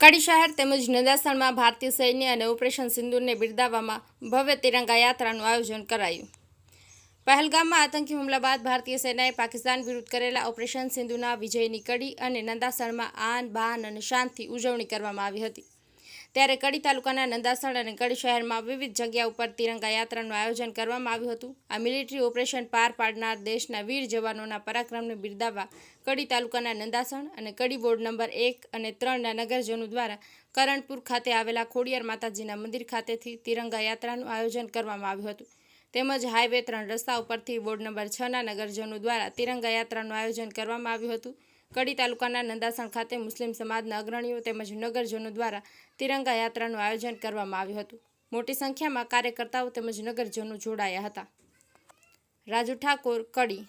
કડી શહેર તેમજ નંદાસણમાં ભારતીય સૈન્ય અને ઓપરેશન સિંદુરને બિરદાવવામાં ભવ્ય તિરંગા યાત્રાનું આયોજન કરાયું. પહેલગામમાં આતંકી હુમલા બાદ ભારતીય સેનાએ પાકિસ્તાન વિરુદ્ધ કરેલા ઓપરેશન સિંધુના વિજયની કડી અને નંદાસણમાં આન, બાન અને શાંતિથી ઉજવણી કરવામાં આવી હતી. ત્યારે કડી તાલુકાના નંદાસણ અને કડી શહેરમાં વિવિધ જગ્યા ઉપર તિરંગા યાત્રાનું આયોજન કરવામાં આવ્યું હતું. આ મિલિટરી ઓપરેશન પાર પાડનાર દેશના વીર જવાનોના પરાક્રમને બિરદાવવા કડી તાલુકાના નંદાસણ અને કડી વોર્ડ નંબર એક અને ત્રણના નગરજનો દ્વારા કરણપુર ખાતે આવેલા ખોડિયાર માતાજીના મંદિર ખાતેથી તિરંગા યાત્રાનું આયોજન કરવામાં આવ્યું હતું. તેમજ હાઈવે ત્રણ રસ્તા ઉપરથી વોર્ડ નંબર છના નગરજનો દ્વારા તિરંગા યાત્રાનું આયોજન કરવામાં આવ્યું હતું. કડી તાલુકાના નંદાસણ ખાતે મુસ્લિમ સમાજના અગ્રણીઓ તેમજ નગરજનો દ્વારા તિરંગા યાત્રાનું આયોજન કરવામાં આવ્યું હતું. મોટી સંખ્યામાં કાર્યકર્તાઓ તેમજ નગરજનો જોડાયા હતા. રાજુ ઠાકોર, કડી